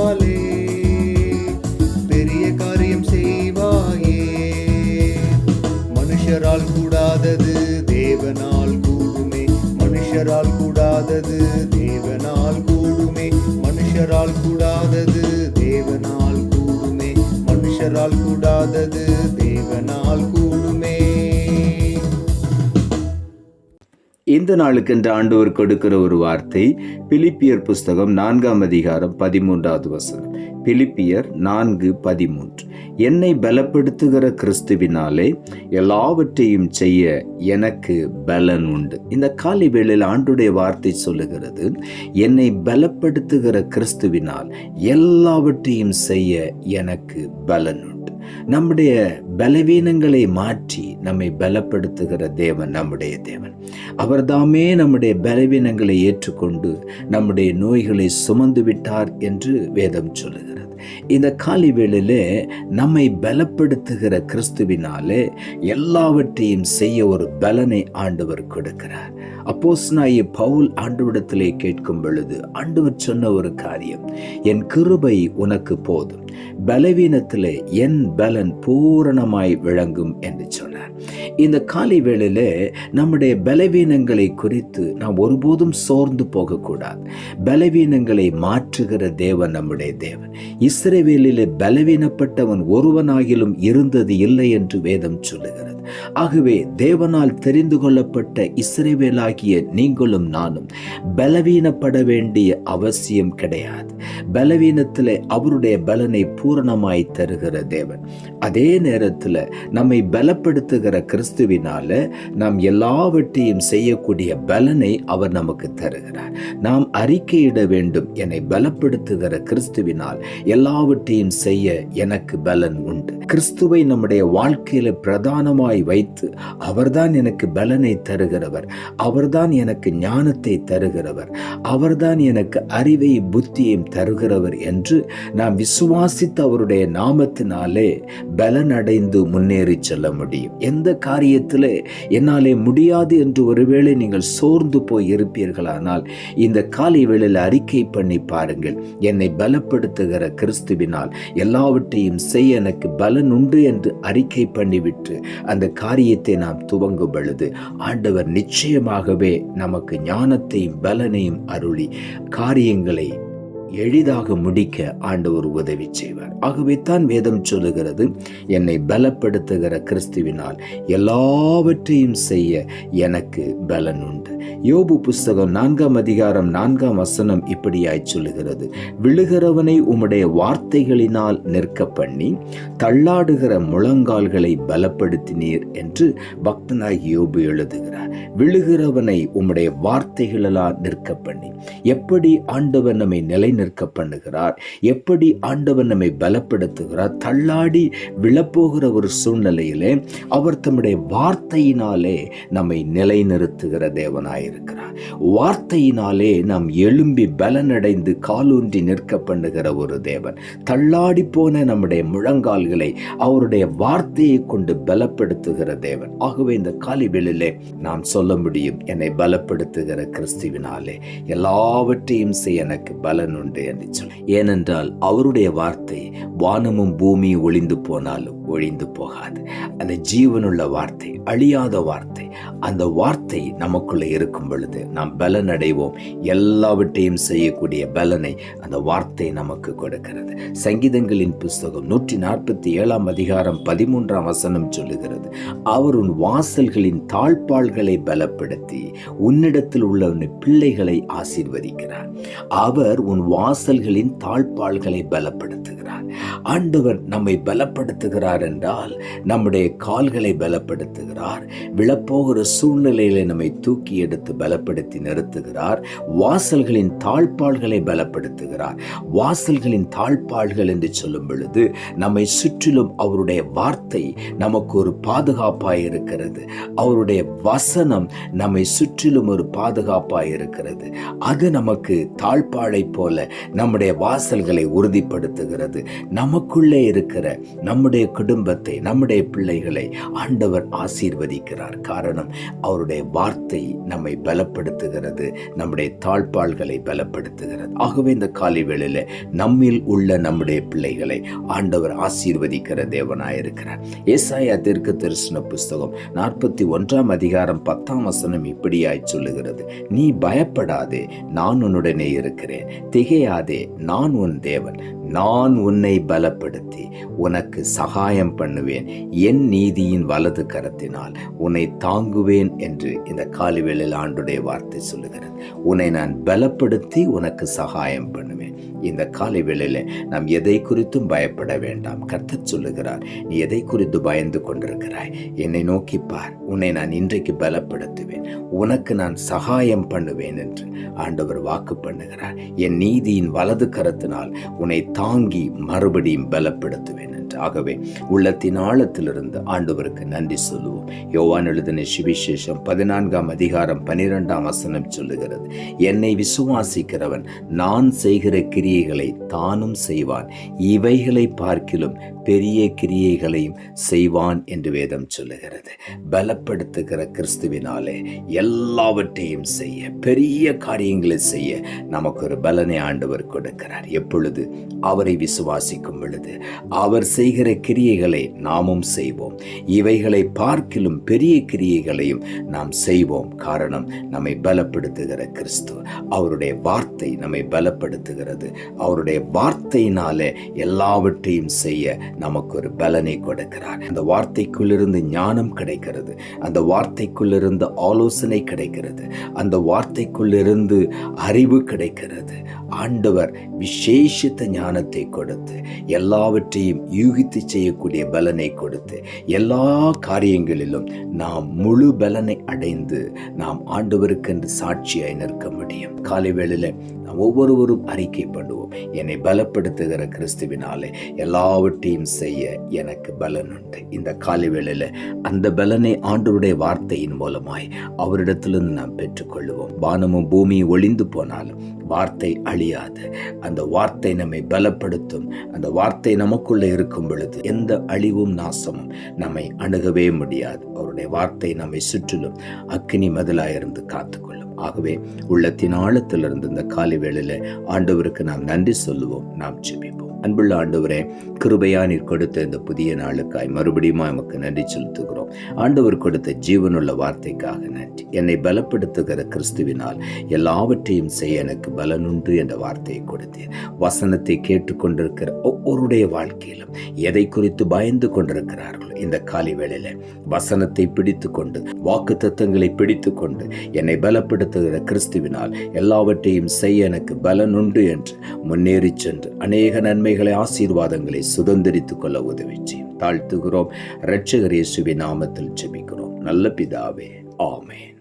கிறிஸ்துவாலே பெரிய காரியம் செய்வாயே. மனுஷரால் கூடாதது தேவனால் கூடுமே. மனுஷரால் கூடாதது தேவனால் கூடுமே. மனுஷரால் கூடாதது தேவனால் கூடுமே. மனுஷரால் கூடாதது தேவனால் கூடுமே. இந்த நாளுக்கென்று ஆண்டவர் கொடுக்கிற ஒரு வார்த்தை பிலிப்பியர் புஸ்தகம் நான்காம் அதிகாரம் பதிமூன்றாவது வசனம். பிலிப்பியர் நான்கு பதிமூன்று. என்னை பலப்படுத்துகிற கிறிஸ்துவினாலே எல்லாவற்றையும் செய்ய எனக்கு பலன் உண்டு. இந்த காலை வேளையில் ஆண்டுடைய வார்த்தை சொல்லுகிறது என்னை பலப்படுத்துகிற கிறிஸ்துவினால் எல்லாவற்றையும் செய்ய எனக்கு பலன் உண்டு. நம்முடைய பலவீனங்களை மாற்றி நம்மை பலப்படுத்துகிற தேவன் நம்முடைய தேவன். அவர்தாமே நம்முடைய பலவீனங்களை ஏற்றுக்கொண்டு நம்முடைய நோய்களை சுமந்து விட்டார் என்று வேதம் சொல்லுகிறது. இந்த காலி வேளையிலே நம்மை பலப்படுத்துகிற கிறிஸ்துவினாலே எல்லாவற்றையும் செய்ய ஒரு பலனை ஆண்டவர் கொடுக்கிறார். அப்போஸ் பவுல் ஆண்டவரிடத்திலே கேட்கும் பொழுது ஆண்டவர் சொன்ன ஒரு காரியம் என் கிருபை உனக்கு போதும். பலவீனத்திலே என் பலன் பூரணமாய் விளங்கும் என்று சொன்னார். இந்த காலை வேளையிலே நம்முடைய பலவீனங்களை குறித்து நாம் ஒருபோதும் சோர்ந்து போகக்கூடாது. பலவீனங்களை மாற்றுகிற தேவன் நம்முடைய தேவன். இஸ்ரேவேலிலே பலவீனப்பட்டவன் ஒருவனாகிலும் இருந்தது இல்லை என்று வேதம் சொல்லுகிறது. ஆகவே தேவனால் தெரிந்து கொள்ளப்பட்ட இஸ்ரேவேலாகிய நீங்களும் நானும் பலவீனப்பட வேண்டிய அவசியம் கிடையாது. பலவீனத்தில் அவருடைய பலனை பூரணமாய் தருகிற தேவன். அதே நேரத்தில் நம்மை பலப்படுத்துகிற கிறிஸ்துவினால நாம் எல்லாவற்றையும் செய்யக்கூடிய பலனை அவர் நமக்கு தருகிறார். நாம் அறிக்கையிட வேண்டும். என்னை பலப்படுத்துகிற கிறிஸ்துவினால் எல்லாவற்றையும் செய்ய எனக்கு பலன் உண்டு. கிறிஸ்துவை நம்முடைய வாழ்க்கையில் பிரதானமாய் வைத்து அவர்தான் எனக்கு பலனை தருகிறவர். அவர்தான் எனக்கு ஞானத்தை தருகிறவர். அவர்தான் எனக்கு அறிவை புத்தியையும் தருகிறவர் என்று நாம் விசுவாசித்து அவருடைய நாமத்தினாலே பலனடைந்து முன்னேறி செல்ல முடியும். எந்த காரியத்தில் என்னாலே முடியாது என்று ஒருவேளை நீங்கள் சோர்ந்து போய் இருப்பீர்களானால் இந்த காலை வேளையில் அறிக்கை பண்ணி பாருங்கள். என்னை பலப்படுத்துகிற கிறிஸ்துவினால் எல்லாவற்றையும் செய்ய எனக்கு பலன் உண்டு என்று அறிக்கை பண்ணிவிட்டு அந்த காரியத்தை நாம் துவங்கும் பொழுது ஆண்டவர் நிச்சயமாகவே நமக்கு ஞானத்தையும் பலனையும் அருளி காரியங்களை எளிதாக முடிக்க ஆண்டவர் உதவி செய்வார். ஆகவே தான் வேதம் சொல்லுகிறது என்னை பலப்படுத்துகிற கிறிஸ்துவினால் எல்லாவற்றையும் செய்ய எனக்கு பலன் உண்டு. யோபு புஸ்தகம் நான்காம் அதிகாரம் நான்காம் வசனம் இப்படியாய் சொல்லுகிறது. விழுகிறவனை உம்முடைய வார்த்தைகளினால் நிற்க பண்ணி தள்ளாடுகிற முழங்கால்களை பலப்படுத்தினீர் என்று பக்தனாகி யோபு எழுதுகிறார். விழுகிறவனை உம்முடைய வார்த்தைகளால் நிற்க பண்ணி எப்படி ஆண்டவர் நம்மை நிலை நிற்க பண்ணுகிறார் எப்படி ஆண்டவர் நம்மை பலப்படுத்துகிறார்? தள்ளாடி விழப்போகிற ஒரு சூழ்நிலையிலே அவர் தம்முடைய வார்த்தையினாலே நம்மை நிலைநிறுத்துகிற இருக்கிறார் வார்த்தையினாலே நாம் எழும்பி பலனடைந்து காலூன்றி நிற்க பண்ணுகிற ஒரு தேவன். தள்ளாடி போன நம்முடைய முழங்கால்களை அவருடைய வார்த்தையை கொண்டு பலப்படுத்துகிற தேவன். ஆகவே இந்த காலிவேளிலே நாம் சொல்ல முடியும் என்னை பலப்படுத்துகிற கிறிஸ்துவினாலே எல்லாவற்றையும் செய்ய எனக்கு பலன் உண்டு என்று சொல்ல ஏனென்றால் அவருடைய வார்த்தை வானமும் பூமியும் ஒளிந்து போனாலும் ஒழிந்து போகாது. அந்த ஜீவனுள்ள வார்த்தை அழியாத வார்த்தை அந்த வார்த்தை நமக்குள்ளே இருக்கும் பொழுது நாம் பலன் அடைவோம் எல்லாவற்றையும் செய்யக்கூடிய பலனை அந்த வார்த்தை நமக்கு கொடுக்கிறது. சங்கீதங்களின் புஸ்தகம் நூற்றி நாற்பத்தி ஏழாம் அதிகாரம் பதிமூன்றாம் வசனம் சொல்லுகிறது அவர் உன் வாசல்களின் தாழ்பாள்களை பலப்படுத்தி உன்னிடத்தில் உள்ள உன் பிள்ளைகளை ஆசீர்வதிக்கிறார். அவர் உன் வாசல்களின் தாழ்பாள்களை பலப்படுத்துகிறார். ஆண்டவர் நம்மை பலப்படுத்துகிறார் என்றால் நம்முடைய கால்களை பலப்படுத்துகிறார். விழப்போகிற சூழ்நிலையில நம்மை தூக்கி எடுத்து பலப்படுத்தி நிறுத்துகிறார். வாசல்களின் தாழ்பாள்களை பலப்படுத்துகிறார். வாசல்களின் தாழ்பாள்கள் என்று சொல்லும் பொழுது நம்மை சுற்றிலும் அவருடைய வார்த்தை நமக்கு ஒரு பாதுகாப்பாய் இருக்கிறது. அவருடைய வசனம் நம்மை சுற்றிலும் ஒரு பாதுகாப்பாய் இருக்கிறது. அது நமக்கு தாழ்பாளை போல நம்முடைய வாசல்களை உறுதிப்படுத்துகிறது. நமக்குள்ளே இருக்கிற நம்முடைய குடும்பத்தை நம்முடைய பிள்ளைகளை ஆண்டவர் ஆசீர்வதிக்கிறார். காரணம் அவருடைய வார்த்தை நம்மை பலப்படுத்துகிறது நம்முடைய தாழ்பாள்களை பலப்படுத்துகிறது. ஆகவே இந்த காலை வேளையில் நம்மில் உள்ள நம்முடைய பிள்ளைகளை ஆண்டவர் ஆசீர்வதிக்கிற தேவனாயிருக்கிறார் ஏசாயா தீர்க்க தரிசன புஸ்தகம் நாற்பத்தி ஒன்றாம் அதிகாரம் பத்தாம் வசனம் இப்படியாய் சொல்லுகிறது. நீ பயப்படாதே நான் உன்னுடனே இருக்கிறேன். திகையாதே நான் உன் தேவன். நான் உன்னை பலப்படுத்தி உனக்கு சகாயம் பண்ணுவேன். என் நீதியின் வலது கரத்தினால் உன்னை தாங்குவேன் என்று இந்த காலிவேளில் ஆண்டுடைய வார்த்தை சொல்லுகிறது. உன்னை நான் பலப்படுத்தி உனக்கு சகாயம் பண்ணுவேன். இந்த காலை நாம் எதை குறித்தும் பயப்பட வேண்டாம். கர்த்தர் சொல்லுகிறார் நீ எதை குறித்து பயந்து கொண்டிருக்கிறாய்? என்னை நோக்கி பார். உன்னை நான் இன்றைக்கு பலப்படுத்துவேன். உனக்கு நான் சகாயம் பண்ணுவேன் என்று ஆண்டவர் வாக்கு பண்ணுகிறார். என் நீதியின் வலது கரத்தினால் உன்னை தாங்கி மறுபடியும் பலப்படுத்துவேன். ஆகவே உள்ளத்தின் ஆழத்திலிருந்து ஆண்டவருக்கு நன்றி சொல்லுவோம். யோவான் எழுதின சுவிசேஷம் பதினான்காம் அதிகாரம் பனிரெண்டாம் வசனம் சொல்லுகிறது. என்னை விசுவாசிக்கிறவன் நான் செய்கிற கிரியைகளை தானும் செய்வான். இவைகளை பார்க்கிலும் பெரிய கிரியைகளையும் செய்வான் என்று வேதம் சொல்லுகிறது. பலப்படுத்துகிற கிறிஸ்துவினாலே எல்லாவற்றையும் செய்ய பெரிய காரியங்களை செய்ய நமக்கு ஒரு பலனை ஆண்டவர் கொடுக்கிறார். எப்பொழுது அவரை விசுவாசிக்கும் பொழுது அவர் செய்கிற கிரியைகளை நாமும் செய்வோம். இவைகளை பார்க்கிலும் பெரிய கிரியைகளையும் நாம் செய்வோம். காரணம் நம்மை பலப்படுத்துகிற கிறிஸ்து அவருடைய வார்த்தை நம்மை பலப்படுத்துகிறது. அவருடைய வார்த்தையினாலே எல்லாவற்றையும் செய்ய நமக்கு ஒரு பலனை கொடுக்கிறார். அந்த வார்த்தைக்குள்ளிருந்து ஞானம் கிடைக்கிறது. அந்த வார்த்தைக்குள்ளிருந்து ஆலோசனை கிடைக்கிறது. அந்த வார்த்தைக்குள்ளிருந்து அறிவு கிடைக்கிறது. ஆண்டவர் விசேஷித்த ஞானத்தை கொடுத்து எல்லாவற்றையும் யூகித்து செய்யக்கூடிய பலனை கொடுத்து எல்லா காரியங்களிலும் நாம் முழு பலனை அடைந்து நாம் ஆண்டவருக்கென்று சாட்சியாய் நிற்க முடியும். காலை வேளையில் நாம் ஒவ்வொருவரும் அறிக்கை பண்ணுவோம் என்னை பலப்படுத்துகிற கிறிஸ்துவினாலே எல்லாவற்றையும் செய்ய எனக்கு பலன் உண்டு. இந்த காலை வேளையில் அந்த பலனை ஆண்டவருடைய வார்த்தையின் மூலமாய் அவரிடத்திலிருந்து நாம் பெற்றுக்கொள்வோம் வானமும் பூமியும் ஒளிந்து போனாலும் வார்த்தை அழியாது. அந்த வார்த்தை நம்மை பலப்படுத்தும். அந்த வார்த்தை நமக்குள்ளே இருக்கும் பொழுது எந்த அழிவும் நாசமும் நம்மை அணுகவே முடியாது. அவருடைய வார்த்தை நம்மை சுற்றிலும் அக்னி மதிலாயிருந்து காத்துக்கொள்ளும். ஆகவே உள்ளத்தின் ஆழத்திலிருந்து இந்த காலை வேளையில் ஆண்டவருக்கு நாம் நன்றி சொல்லுவோம் நாம் ஜெபிப்போம். அன்புள்ள ஆண்டவரே கிருபையா நீர் கொடுத்த இந்த புதிய நாளுக்காய் மறுபடியும் நமக்கு நன்றி செலுத்துகிறோம். ஆண்டவர் கொடுத்த ஜீவனுள்ள வார்த்தைக்காக நன்றி. என்னை பலப்படுத்துகிற கிறிஸ்துவினால் எல்லாவற்றையும் செய்ய எனக்கு பலனுண்டு என்ற வார்த்தையை கொடுத்தேன் வசனத்தை கேட்டுக்கொண்டிருக்கிற ஒவ்வொருடைய வாழ்க்கையிலும் எதை குறித்து பயந்து கொண்டிருக்கிறார்கள் இந்த காலை வேளையில வசனத்தை பிடித்து கொண்டு வாக்கு தத்தங்களை பிடித்து கொண்டு என்னை பலப்படுத்துகிற கிறிஸ்துவினால் எல்லாவற்றையும் செய்ய எனக்கு பலன் உண்டு என்று முன்னேறி சென்று அநேக நன்மை நன்மைகளை ஆசீர்வாதங்களை சுதந்திரித்துக் கொள்ள உதவி செய்யும் தாழ்த்துகிறோம். இரட்சகர் சுவி நாமத்தில் ஜெபிக்கிறோம். நல்ல பிதாவே. ஆமென்.